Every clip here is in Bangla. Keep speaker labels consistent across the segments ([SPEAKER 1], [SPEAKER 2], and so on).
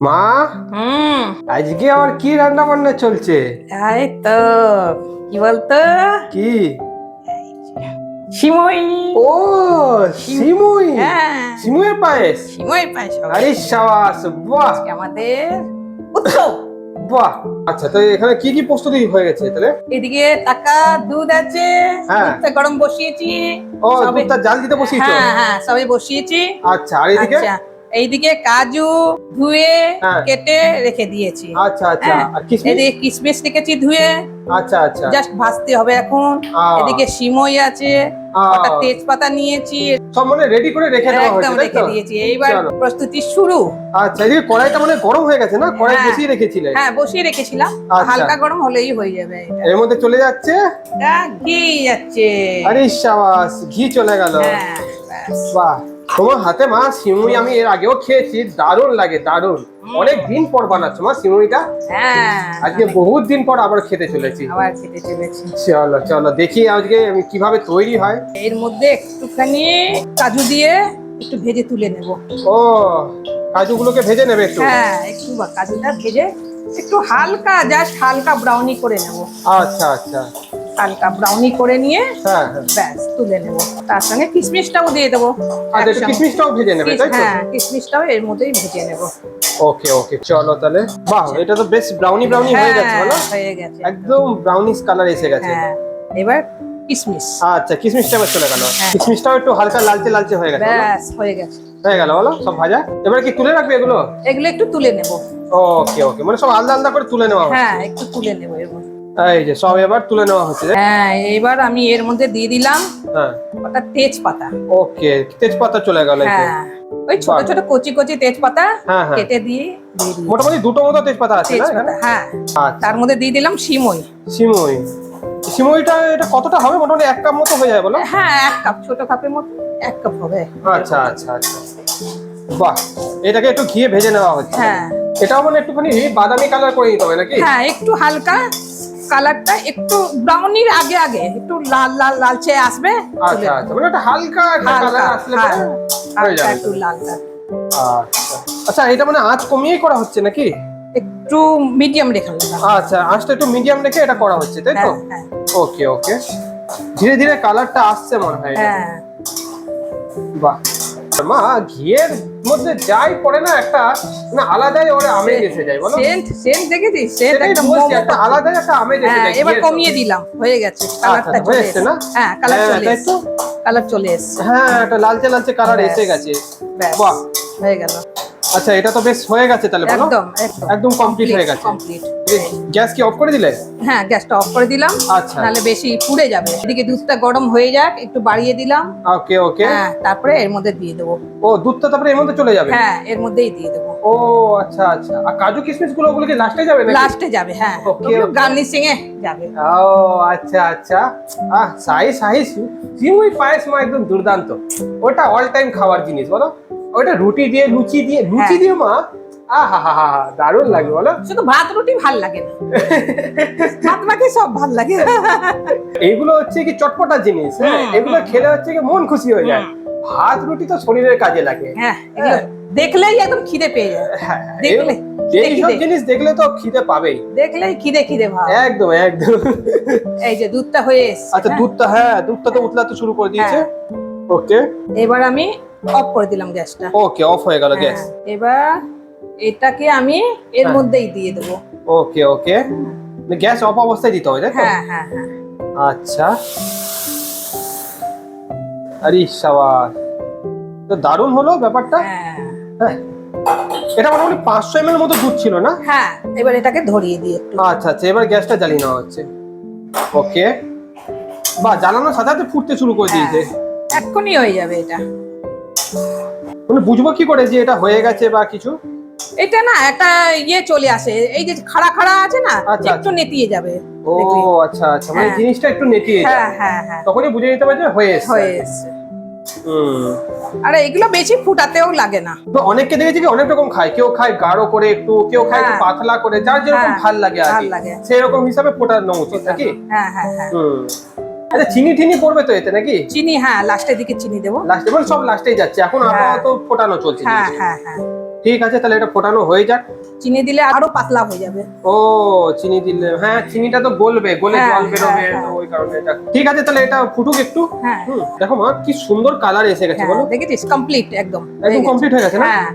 [SPEAKER 1] মা?
[SPEAKER 2] হুম।
[SPEAKER 1] আজকে আবার কি রান্না বান্না চলছে?
[SPEAKER 2] এই তো কি বলতো?
[SPEAKER 1] কি?
[SPEAKER 2] সিমই।
[SPEAKER 1] ও সিমুই।
[SPEAKER 2] হ্যাঁ।
[SPEAKER 1] সিমুইয়ের পায়েস?
[SPEAKER 2] সব
[SPEAKER 1] আরে সাবাস বাহ।
[SPEAKER 2] আমাদের উৎসব।
[SPEAKER 1] বাহ। আচ্ছা তো এখানে কি কি প্রস্তুতি হয়ে গেছে তাহলে?
[SPEAKER 2] এদিকে টাকা দুধ আছে
[SPEAKER 1] হ্যাঁ।
[SPEAKER 2] দুধটা গরম বসিয়েছি।
[SPEAKER 1] ও দুধটা জাল দিতে বসিয়েছো?
[SPEAKER 2] হ্যাঁ হ্যাঁ সবে বসিয়েছি।
[SPEAKER 1] আচ্ছা আর এদিকে?
[SPEAKER 2] আচ্ছা। এইদিকে কাজু ধুয়ে
[SPEAKER 1] হ্যাঁ।
[SPEAKER 2] কেটে রেখে দিয়েছি।
[SPEAKER 1] আচ্ছা আচ্ছা।
[SPEAKER 2] হ্যাঁ। এদিকে কিশমিশ রেখেছি ধুয়ে।
[SPEAKER 1] আচ্ছা আচ্ছা।
[SPEAKER 2] জাস্ট ভাজতে হবে এখন। এদিকে সিমই আছে
[SPEAKER 1] আহ,
[SPEAKER 2] কটা তেজপাতা নিয়েছি।
[SPEAKER 1] সব মানে রেডি করে রেখে দেওয়া হয়েছে
[SPEAKER 2] একদম রেখে দিয়েছি। এইবার প্রস্তুতি শুরু।
[SPEAKER 1] আচ্ছা এদিকে কড়াইটা মানে গরম হয়ে গেছে না? কড়াই
[SPEAKER 2] হ্যাঁ।
[SPEAKER 1] বসিয়ে রেখেছিলে?
[SPEAKER 2] হ্যাঁ বসিয়ে রেখেছিলাম।
[SPEAKER 1] আচ্ছা।
[SPEAKER 2] হালকা গরম হলেই হয়ে যাবে
[SPEAKER 1] এর মধ্যে চলে যাচ্ছে?
[SPEAKER 2] ঘি যাচ্ছে।
[SPEAKER 1] আরে সাবাস ঘি চলে গেল। বাহ। তোমার হাতে মা সিমুই আমি এর আগেও খেয়েছি দারুণ লাগে দারুণ। অনেক দিন পর বানাচ্ছো মা সিমুইটা।
[SPEAKER 2] হ্যাঁ।
[SPEAKER 1] আজকে বহুত দিন পর আবার খেতে চলেছি।
[SPEAKER 2] আবার খেতে চলেছি।
[SPEAKER 1] চলো চলো দেখি আজকে আমি কীভাবে তৈরি হয়।
[SPEAKER 2] এর মধ্যে একটুখানি কাজু দিয়ে একটু ভেজে তুলে নেব।
[SPEAKER 1] ও কাজুগুলোকে ভেজে নেবে একটু?
[SPEAKER 2] হ্যাঁ একটু কাজুটা ভেজে একটু হালকা জাস্ট হালকা ব্রাউনি করে নেব।
[SPEAKER 1] আচ্ছা আচ্ছা।
[SPEAKER 2] হালকা ব্রাউনি করে নিয়ে
[SPEAKER 1] হ্যাঁ হ্যাঁ।
[SPEAKER 2] ব্যাস তুলে নেব। তার সঙ্গে কিশমিশটাও দিয়ে দেবো
[SPEAKER 1] আচ্ছা কিশমিশটাও ভেজে নেবে তাই তো?
[SPEAKER 2] হ্যাঁ কিশমিশটাও এর মধ্যেই ভেজে নেব।
[SPEAKER 1] ওকে ওকে চলো তাহলে। বাহ এটা তো বেশ ব্রাউনি ব্রাউনি হয়ে গেছে
[SPEAKER 2] হ্যাঁ, হয়ে গেছে।
[SPEAKER 1] একদম ব্রাউনিশ কালার এসে গেছে।
[SPEAKER 2] হ্যাঁ এবার কিশমিশ।
[SPEAKER 1] আচ্ছা কিশমিশটা এবার চলে গেল।
[SPEAKER 2] হ্যাঁ।
[SPEAKER 1] কিশমিশটাও একটু হালকা লালচে লালচে হয়ে গেছে
[SPEAKER 2] ব্যাস হয়ে গেছে।
[SPEAKER 1] হয়ে গেল বলো সব ভাজা? এবার কি তুলে রাখবে এগুলো?
[SPEAKER 2] এগুলো একটু তুলে নেব।
[SPEAKER 1] ওকে ওকে মানে সব আলাদা আলাদা করে তুলে নেওয়া
[SPEAKER 2] হ্যাঁ একটু তুলে নেব এবার
[SPEAKER 1] এই যে সব এবার তুলে নেওয়া হচ্ছে।
[SPEAKER 2] হ্যাঁ এবার আমি এর মধ্যে দিয়ে দিলাম
[SPEAKER 1] হ্যাঁ।
[SPEAKER 2] ওটা তেজপাতা।
[SPEAKER 1] ওকে তেজপাতা চলে গেল
[SPEAKER 2] হ্যাঁ ওই ছোট ছোট কচি কচি তেজপাতা
[SPEAKER 1] হ্যাঁ হ্যাঁ।
[SPEAKER 2] কেটে দিয়ে
[SPEAKER 1] মোটামুটি দুটো মতো তেজপাতা আছে
[SPEAKER 2] তেজপাতা হ্যাঁ।
[SPEAKER 1] আচ্ছা।
[SPEAKER 2] তার মধ্যে দিয়ে দিলাম সিমই।
[SPEAKER 1] সিমুই। সিমুইটা এটা কতটা হবে? মোটামুটি এক কাপ মতো হয়ে যায় বলো।
[SPEAKER 2] হ্যাঁ এক কাপ ছোট কাপের মতো এক কাপ হবে।
[SPEAKER 1] আচ্ছা আচ্ছা আচ্ছা। বাহ এটাকে একটু ঘিয়ে ভেজে নেওয়া হচ্ছে।
[SPEAKER 2] হ্যাঁ।
[SPEAKER 1] এটাও মানে একটুখানি বাদামি কালার করে নিতে হবে নাকি?
[SPEAKER 2] হ্যাঁ একটু হালকা কালারটা একটু ব্রাউনির আগে আগে একটু লাল লাল লালচে আসবে
[SPEAKER 1] আচ্ছা আচ্ছা মানে একটা হালকা একটা কালার আসলে
[SPEAKER 2] হ্যাঁ,
[SPEAKER 1] হয়ে যাবে।
[SPEAKER 2] একটু লালটা
[SPEAKER 1] আচ্ছা আচ্ছা এটা মানে আঁচ কমিয়েই করা হচ্ছে নাকি?
[SPEAKER 2] একটু মিডিয়াম রেখে
[SPEAKER 1] আচ্ছা আঁচটা একটু মিডিয়াম রেখে এটা করা হচ্ছে তাই তো?
[SPEAKER 2] হ্যাঁ হ্যাঁ।
[SPEAKER 1] ওকে ওকে ধীরে ধীরে কালারটা আসছে মনে হয়।
[SPEAKER 2] হ্যাঁ।
[SPEAKER 1] বাহ। মা ঘিয়ের মধ্যে যাই পড়ে না একটা না আলাদাই ওরে আমেজ এসে যায় বলো।
[SPEAKER 2] সেন্ট সেন্ট দেখেছিস সেন্ট একটা
[SPEAKER 1] বলছি, একটা আলাদাই একটা আমেজ এসে
[SPEAKER 2] হ্যাঁ
[SPEAKER 1] যায়
[SPEAKER 2] এবার কমিয়ে দিলাম হয়ে গেছে কালারটা
[SPEAKER 1] আচ্ছা,
[SPEAKER 2] চলে
[SPEAKER 1] এসছে না?
[SPEAKER 2] হ্যাঁ কালার
[SPEAKER 1] হ্যাঁ,
[SPEAKER 2] চলে এসেছে কালার চলে এসেছে।
[SPEAKER 1] হ্যাঁ একটা লালচে লালচে কালার এসে গেছে। বাহ।
[SPEAKER 2] হয়ে গেল।
[SPEAKER 1] আচ্ছা এটা তো বেশ হয়ে গেছে তাহলে বলো।
[SPEAKER 2] একদম একদম।
[SPEAKER 1] কমপ্লিট হয়ে গেছে।
[SPEAKER 2] কমপ্লিট
[SPEAKER 1] গ্যাস কি অফ করে দিলে?
[SPEAKER 2] হ্যাঁ গ্যাসটা অফ করে দিলাম।
[SPEAKER 1] আচ্ছা।
[SPEAKER 2] তাহলে বেশি পুড়ে যাবে। এদিকে দুধটা গরম হয়ে যাক একটু বাড়িয়ে দিলাম।
[SPEAKER 1] ওকে ওকে।
[SPEAKER 2] হ্যাঁ তারপরে এর মধ্যে দিয়ে দেবো।
[SPEAKER 1] ও দুধটা তারপরে এর মধ্যে চলে যাবে?
[SPEAKER 2] হ্যাঁ এর মধ্যেই দিয়ে দেবো।
[SPEAKER 1] ও আচ্ছা আচ্ছা। আর কাজু কিশমিশগুলো ওগুলো কি লাস্টে যাবে নাকি?
[SPEAKER 2] লাস্টে যাবে হ্যাঁ।
[SPEAKER 1] okay.
[SPEAKER 2] গার্নিশিং এ যাবে।
[SPEAKER 1] ও আচ্ছা আচ্ছা। আহ সাই সাই সিমুই পায়েস মা একদম দুর্দান্ত। ওটা অল টাইম খাওয়ার জিনিস বলো। ওটা রুটি দিয়ে লুচি দিয়ে লুচি
[SPEAKER 2] হ্যাঁ।
[SPEAKER 1] দিয়ে মা? আহা দারুণ লাগে বলো।
[SPEAKER 2] শুধু ভাত রুটি ভালো লাগে না। ভাত বাকি সব ভালো লাগে।
[SPEAKER 1] এইগুলো হচ্ছে কি চটপটা জিনিস হ্যাঁ? এগুলো খেলে হচ্ছে কি মন খুশি হয়ে যায়। ভাত রুটি তো শরীরের কাজে লাগে।
[SPEAKER 2] হ্যাঁ দেখলেই একদম খিদে পেয়ে যায়।
[SPEAKER 1] হ্যাঁ
[SPEAKER 2] দেখলে
[SPEAKER 1] এই- এইসব জিনিস দেখলে তো খিদে পাবেই।
[SPEAKER 2] দেখলেই খিদে খিদে ভাব।
[SPEAKER 1] একদম একদম।
[SPEAKER 2] এই যে দুধটা হয়ে
[SPEAKER 1] আচ্ছা
[SPEAKER 2] হ্যাঁ।
[SPEAKER 1] দুধটা হ্যাঁ দুধটা তো উতলাতে শুরু করে দিয়েছে। ওকে
[SPEAKER 2] এবার আমি অফ করে দিলাম গ্যাসটা।
[SPEAKER 1] ওকে অফ হয়ে গেল গ্যাস।
[SPEAKER 2] হ্যাঁ, এবার এটাকে আমি এর
[SPEAKER 1] হ্যাঁ।
[SPEAKER 2] মধ্যেই দিয়ে দেবো।
[SPEAKER 1] ওকে ওকে গ্যাস অফ অবস্থায় দিতে হবে তাই তো?
[SPEAKER 2] হ্যাঁ হ্যাঁ হ্যাঁ।
[SPEAKER 1] আচ্ছা। আরে সাবাস। তো দারুণ হলো ব্যাপারটা।
[SPEAKER 2] হ্যাঁ।
[SPEAKER 1] হ্যাঁ। এটা মোটামুটি পাঁচশো এম এর মতো দুধ ছিল না?
[SPEAKER 2] হ্যাঁ এবার এটাকে ধরিয়ে দিই একটু।
[SPEAKER 1] আচ্ছা আচ্ছা এবার গ্যাসটা জ্বালিয়ে নেওয়া হচ্ছে। ওকে বা জ্বালানোর সাথে সাথে ফুটতে শুরু করে দিয়েছে।
[SPEAKER 2] এক্ষুনি হয়ে যাবে এটা।
[SPEAKER 1] মানে বুঝব কি করে যে এটা হয়ে গেছে বা কিছু?
[SPEAKER 2] এটা না একটা ইয়ে চলে আসে এই যে খাড়া খাড়া আছে না
[SPEAKER 1] আচ্ছা,
[SPEAKER 2] একটু নেতিয়ে যাবে।
[SPEAKER 1] ও আচ্ছা আচ্ছা মানে
[SPEAKER 2] হ্যাঁ।
[SPEAKER 1] জিনিসটা একটু নেতিয়ে যায়
[SPEAKER 2] হ্যাঁ হ্যাঁ হ্যাঁ।
[SPEAKER 1] তখনই বুঝে নিতে পারবে যে হয়ে এসছে।
[SPEAKER 2] হয়ে এসছে। আর এগুলো বেশি ফুটাতেও লাগে না।
[SPEAKER 1] তো অনেককে দেখেছি কি অনেক রকম খায় কেউ খায় গাঢ় করে একটু কেউ খায় একটু
[SPEAKER 2] হ্যাঁ।
[SPEAKER 1] পাতলা করে যার যেরকম ভালো লাগে আর
[SPEAKER 2] লাগে।
[SPEAKER 1] হিসাবে ফোটানো উচিত নাকি?
[SPEAKER 2] হ্যাঁ হ্যাঁ হ্যাঁ।
[SPEAKER 1] আচ্ছা চিনি টিনি পড়বে তো এতে নাকি?
[SPEAKER 2] চিনি হ্যাঁ লাস্টের দিকে চিনি দেবো।
[SPEAKER 1] লাস্টে মানে সব লাস্টেই যাচ্ছে। এখন
[SPEAKER 2] হ্যাঁ।
[SPEAKER 1] আপাতত ফোটানো চলছে
[SPEAKER 2] হ্যাঁ হ্যাঁ হ্যাঁ।
[SPEAKER 1] ঠিক আছে তাহলে এটা ফোটানো হয়ে যাক।
[SPEAKER 2] চিনি দিলে আরও পাতলা হয়ে যাবে।
[SPEAKER 1] ও চিনি দিলে হ্যাঁ চিনিটা তো গলবে গলে
[SPEAKER 2] হ্যাঁ,
[SPEAKER 1] জল বেরোবে
[SPEAKER 2] হ্যাঁ,
[SPEAKER 1] ওই কারণে এটা। ঠিক আছে তাহলে এটা ফুটুক একটু।
[SPEAKER 2] হ্যাঁ।
[SPEAKER 1] দেখো মা কি সুন্দর কালার এসে গেছে
[SPEAKER 2] হ্যাঁ
[SPEAKER 1] বলো।
[SPEAKER 2] দেখেছিস? কমপ্লিট একদম।
[SPEAKER 1] একদম কমপ্লিট হয়ে গেছে না?
[SPEAKER 2] হ্যাঁ।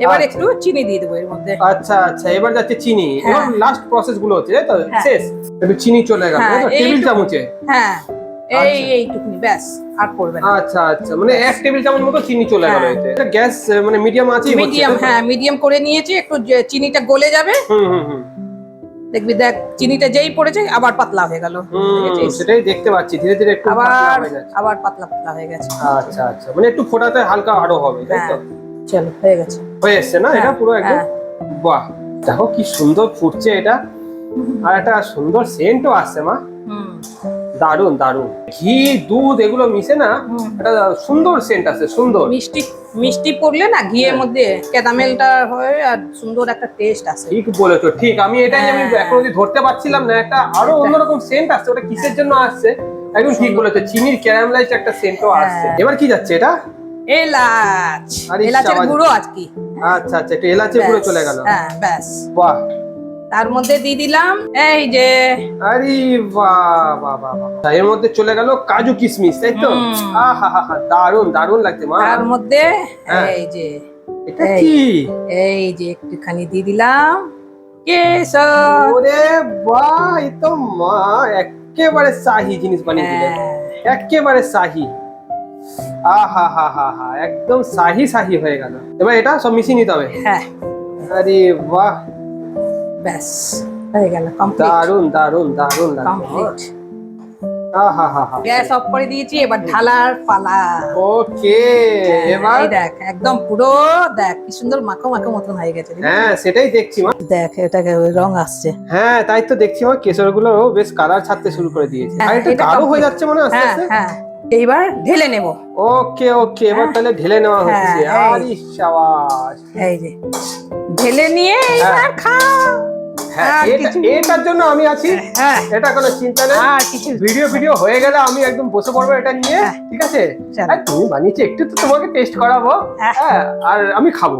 [SPEAKER 2] এবার
[SPEAKER 1] আচ্ছা।
[SPEAKER 2] একটু চিনি দিয়ে দেবো এর মধ্যে।
[SPEAKER 1] আচ্ছা আচ্ছা এবার যাচ্ছে চিনি।
[SPEAKER 2] হ্যাঁ।
[SPEAKER 1] এবার লাস্ট প্রসেসগুলো হচ্ছে তাই তো?
[SPEAKER 2] হ্যাঁ।
[SPEAKER 1] শেষ। একটু চিনি চলে গেল
[SPEAKER 2] হ্যাঁ,
[SPEAKER 1] টেবিল চামচে।
[SPEAKER 2] হ্যাঁ। এই
[SPEAKER 1] আচ্ছা।
[SPEAKER 2] এইটুকুনি ব্যাস আর পড়বে না।
[SPEAKER 1] আচ্ছা আচ্ছা মানে এক টেবিল চামচ মতো চিনি চলে গেল
[SPEAKER 2] হ্যাঁ।
[SPEAKER 1] এতে। এটা গ্যাস মানে মিডিয়াম হচ্ছে,
[SPEAKER 2] মিডিয়াম হ্যাঁ মিডিয়াম করে নিয়েছি একটু চিনিটা গলে যাবে।
[SPEAKER 1] হুম হুম হুম।
[SPEAKER 2] দেখবি দেখ চিনিটা যেই পড়েছে আবার পাতলা হয়ে গেল।
[SPEAKER 1] সেটাই দেখতে পাচ্ছি ধীরে ধীরে একটু
[SPEAKER 2] আবার
[SPEAKER 1] হয়ে।
[SPEAKER 2] আবার পাতলা পাতলা হয়ে গেছে।
[SPEAKER 1] আচ্ছা আচ্ছা মানে একটু ফোটাতে হালকা আরও হবে তাই তো?
[SPEAKER 2] হ্যাঁ চলো হয়ে গেছে।
[SPEAKER 1] হয়ে এসছে না এটা
[SPEAKER 2] হ্যাঁ,
[SPEAKER 1] পুরো একদম। বাহ দেখো কি সুন্দর ফুটছে এটা। আর একটা সুন্দর সেন্টও আসছে মা।
[SPEAKER 2] হুম।
[SPEAKER 1] দারুণ দারুণ ঘি দুধ এগুলো মিশে না। একটা সুন্দর সেন্ট আছে সুন্দর।
[SPEAKER 2] মিষ্টি মিষ্টি পড়লে না ঘিয়ের
[SPEAKER 1] হ্যাঁ।
[SPEAKER 2] মধ্যে ক্যারামেলটা হয় আর সুন্দর একটা টেস্ট আছে।
[SPEAKER 1] ঠিক বলেছ ঠিক। আমি এটাই আমি
[SPEAKER 2] হ্যাঁ।
[SPEAKER 1] এখন অব্দি ধরতে পারছিলাম না একটা আরও অন্যরকম সেন্ট আসছে ওটা কিসের জন্য আসছে? একদম ঠিক বলেছ চিনির ক্যারামেলাইজড একটা সেন্টও আসছে।
[SPEAKER 2] হ্যাঁ।
[SPEAKER 1] এবার কি যাচ্ছে এটা?
[SPEAKER 2] এলাচ। এলাচের গুঁড়ো আর কি
[SPEAKER 1] আচ্ছা আচ্ছা একটু এলাচে পুরো
[SPEAKER 2] ব্যাস,
[SPEAKER 1] চলে গেল।
[SPEAKER 2] হ্যাঁ ব্যাস।
[SPEAKER 1] বাহ।
[SPEAKER 2] তার মধ্যে দিয়ে দিলাম এই যে।
[SPEAKER 1] আরে বাহ বাহ বাহ। এর মধ্যে চলে গেল কাজু কিশমিশ তাই তো। আহা দারুণ দারুণ লাগছে মা।
[SPEAKER 2] তার মধ্যে
[SPEAKER 1] হ্যাঁ।
[SPEAKER 2] এই যে
[SPEAKER 1] এটা। কি?
[SPEAKER 2] এই যে একটুখানি দিয়ে দিলাম কেশর।
[SPEAKER 1] ওরে বাহ এই তো মা একেবারে শাহি জিনিস বানিয়ে দিলেন
[SPEAKER 2] হ্যাঁ,
[SPEAKER 1] একেবারে শাহি। আহা হা হা হা একদম শাহি শাহি হয়ে গেল। এবার এটা সব মিশিয়ে নিতে হবে।
[SPEAKER 2] হ্যাঁ।
[SPEAKER 1] আরে বাহ।
[SPEAKER 2] ব্যাস হয়ে গেল কমপ্লিট
[SPEAKER 1] দারুণ দারুণ দারুণ
[SPEAKER 2] কমপ্লিট গ্যাস অফ করে দিয়েছি এবার ঢালার পালা।
[SPEAKER 1] ওকে এবার?
[SPEAKER 2] দেখ একদম পুরো দেখ কি সুন্দর মাখো মাখো মতন হয়ে গেছে।
[SPEAKER 1] হ্যাঁ সেটাই দেখছি মা।
[SPEAKER 2] দেখ এটাকে রং আসছে।
[SPEAKER 1] হ্যাঁ তাই তো দেখছি আমার কেশরগুলো বেশ কালার ছাড়তে শুরু করে দিয়েছে।
[SPEAKER 2] হ্যাঁ,
[SPEAKER 1] আর এটা গাঢ় হয়ে যাচ্ছে মনে হয় আস্তে
[SPEAKER 2] হ্যাঁ
[SPEAKER 1] আস্তে।
[SPEAKER 2] হ্যাঁ এইবার ঢেলে নেব।
[SPEAKER 1] ওকে ওকে এবার
[SPEAKER 2] হ্যাঁ।
[SPEAKER 1] তাহলে ঢেলে নেওয়া
[SPEAKER 2] হ্যাঁ,
[SPEAKER 1] হচ্ছে আরে শাবাশ
[SPEAKER 2] এই যে ঢেলে নিয়ে এইবার খাও
[SPEAKER 1] হ্যাঁ এটা- এটার জন্য আমি আছি।
[SPEAKER 2] হ্যাঁ।
[SPEAKER 1] এটা কোনো চিন্তা নেই।
[SPEAKER 2] কিছু
[SPEAKER 1] ভিডিও ভিডিও হয়ে গেলে আমি একদম বসে পড়ব এটা নিয়ে
[SPEAKER 2] হ্যাঁ।
[SPEAKER 1] ঠিক আছে? আর তুমি বানিয়েছো একটু তো তোমাকে টেস্ট করাবো।
[SPEAKER 2] হ্যাঁ।
[SPEAKER 1] হ্যাঁ আর আমি খাব।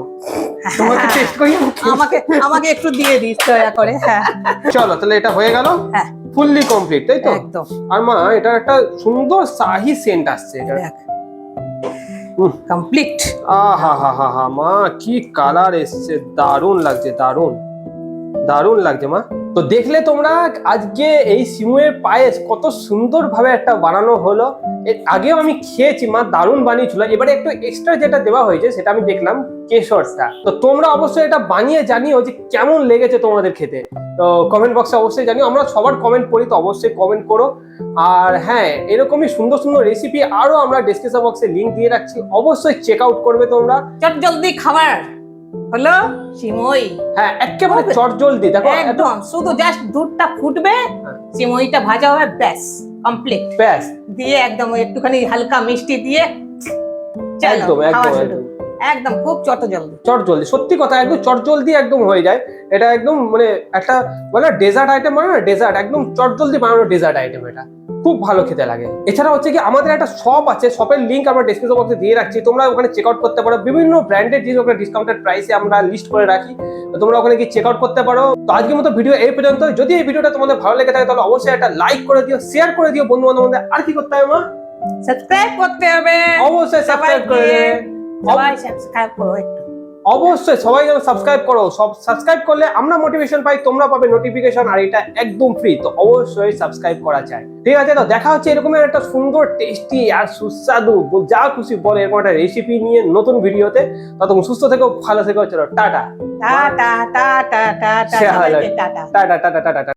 [SPEAKER 1] তোমাকে টেস্ট করি
[SPEAKER 2] আমাকে আমাকে একটু দিয়ে দিস দয়া করে হ্যাঁ।
[SPEAKER 1] চলো তাহলে এটা হয়ে গেল।
[SPEAKER 2] হ্যাঁ।
[SPEAKER 1] ফুললি কমপ্লিট তাই তো?
[SPEAKER 2] একদম।
[SPEAKER 1] আর মা এটা একটা সুন্দর শাহি সেন্ট আসছে এটা
[SPEAKER 2] কমপ্লিট
[SPEAKER 1] আহা হা হা হা মা কি কালার এসছে দারুণ লাগছে দারুণ। দারুণ লাগছে মা। তো দেখলে তোমরা আজকে এই সিমুয়ের পায়েস কত সুন্দর ভাবে একটা বানানো হলো। এর আগেও আমি খেয়েছি মা, দারুণ বানিয়েছিল। এবারে একটু এক্সট্রা যেটা দেওয়া হয়েছে সেটা আমি দেখলাম কেশরটা। তো তোমরা অবশ্যই এটা বানিয়ে জানিও যে কেমন লেগেছে তোমাদের খেতে। তো কমেন্ট বক্সে অবশ্যই জানিও, আমরা সবার কমেন্ট করি তো অবশ্যই কমেন্ট করো। আর হ্যাঁ এরকমই সুন্দর সুন্দর রেসিপি আরও আমরা ডেসক্রিপশন বক্সে লিংক দিয়ে রাখছি। অবশ্যই চেক আউট করবে তোমরা।
[SPEAKER 2] চট জলদি খাবার। হলো সিমই
[SPEAKER 1] হ্যাঁ একেবারে
[SPEAKER 2] হবে।
[SPEAKER 1] চট দেখো একদম
[SPEAKER 2] একদম শুধু জাস্ট দুধটা ফুটবে
[SPEAKER 1] হ্যাঁ।
[SPEAKER 2] সিমইটা ভাজা হবে ব্যাস কমপ্লিট
[SPEAKER 1] ব্যাস।
[SPEAKER 2] দিয়ে একদম একটুখানি হালকা মিষ্টি দিয়ে
[SPEAKER 1] একদম একদম একদম।
[SPEAKER 2] একদম খুব চট জলদি
[SPEAKER 1] চট জলদি সত্যি কথা একদম চট জলদি একদম হয়ে যায়। এটা একদম মানে একটা বলে ডেজার্ট আইটেম মানে না ডেজার্ট একদম চট জলদি বানানো ডেজার্ট আইটেম এটা। খুব ভালো খেতে লাগে। এছাড়া হচ্ছে কি আমাদের একটা শপ আছে শপের লিঙ্ক আমরা ডিসক্রিপশন বক্সে দিয়ে রাখছি। তোমরা ওখানে চেক আউট করতে পারো। বিভিন্ন ব্র্যান্ডেড জিনিস ওখানে ডিসকাউন্টেড প্রাইসে আমরা লিস্ট করে রাখি। তো তোমরা ওখানে গিয়ে চেক আউট করতে পারো। তো আজকের মতো ভিডিও এই পর্যন্ত যদি এই ভিডিওটা তোমাদের ভালো লেগে থাকে তাহলে অবশ্যই একটা লাইক করে দিও শেয়ার করে দিও বন্ধু বান্ধব মধ্যে আর কি করতে হবে মা?
[SPEAKER 2] সাবস্ক্রাইব করতে হবে।
[SPEAKER 1] অবশ্যই সাবস্ক্রাইব করে।
[SPEAKER 2] সবাই সাবস্ক্রাইব করো
[SPEAKER 1] অবশ্যই সবাই যেন সাবস্ক্রাইব করো। সব সাবস্ক্রাইব করলে আমরা মোটিভেশন পাই তোমরা পাবে নোটিফিকেশন আর এটা একদম ফ্রি তো অবশ্যই সাবস্ক্রাইব করা যায়। ঠিক আছে তো দেখা হচ্ছে এরকম একটা সুন্দর টেস্টি আর সুস্বাদু যা খুশি বলে এরকম একটা রেসিপি নিয়ে নতুন ভিডিওতে। ততক্ষণ সুস্থ থেকো ভালো থেকো চলো tata.
[SPEAKER 2] Tata tata tata.
[SPEAKER 1] Tata tata tata tata.